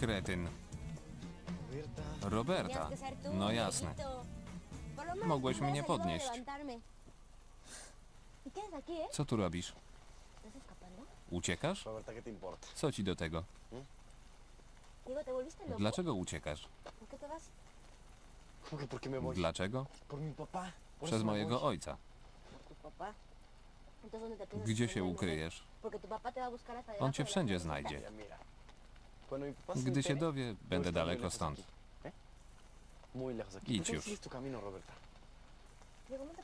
Kretyn. Roberta. No jasne. Mogłeś mnie podnieść. Co tu robisz? Uciekasz? Co ci do tego? Dlaczego uciekasz? Dlaczego? Przez mojego ojca. Gdzie się ukryjesz? On cię wszędzie znajdzie. Gdy się dowie, będę daleko stąd. Idź już.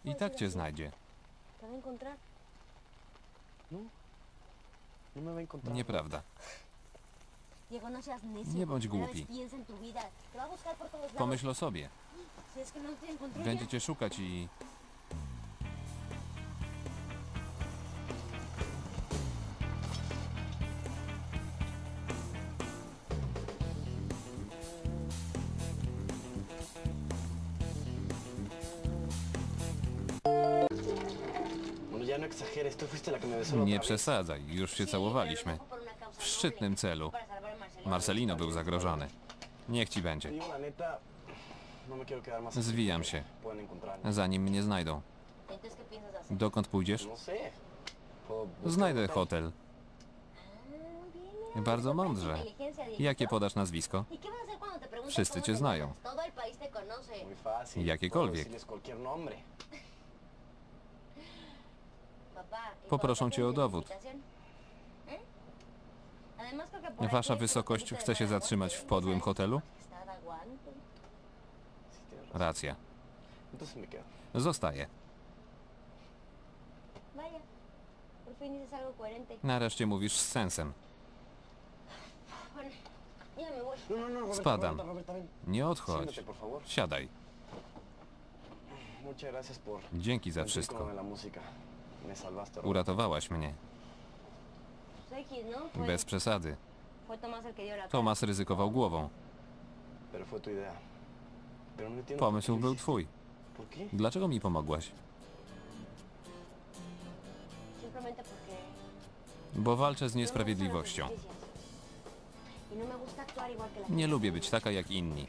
I tak cię znajdzie. Nieprawda. Nie bądź głupi. Pomyśl o sobie. Będziecie szukać i Nie przesadzaj, już się całowaliśmy. W szczytnym celu. Marcelino był zagrożony. Niech ci będzie. Zwijam się, zanim mnie znajdą. Dokąd pójdziesz? Znajdę hotel. Bardzo mądrze. Jakie podasz nazwisko? Wszyscy cię znają. Jakiekolwiek. Poproszą cię o dowód. Wasza wysokość chce się zatrzymać w podłym hotelu? Racja. Zostaje. Nareszcie mówisz z sensem. Spadam. Nie odchodź. Siadaj. Dzięki za wszystko. Uratowałaś mnie. Bez przesady. Tomas ryzykował głową. Pomysł był twój. Dlaczego mi pomogłaś? Bo walczę z niesprawiedliwością. Nie lubię być taka jak inni.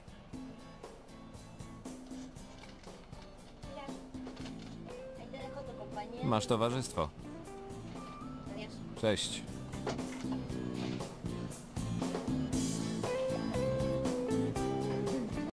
Masz towarzystwo. Cześć.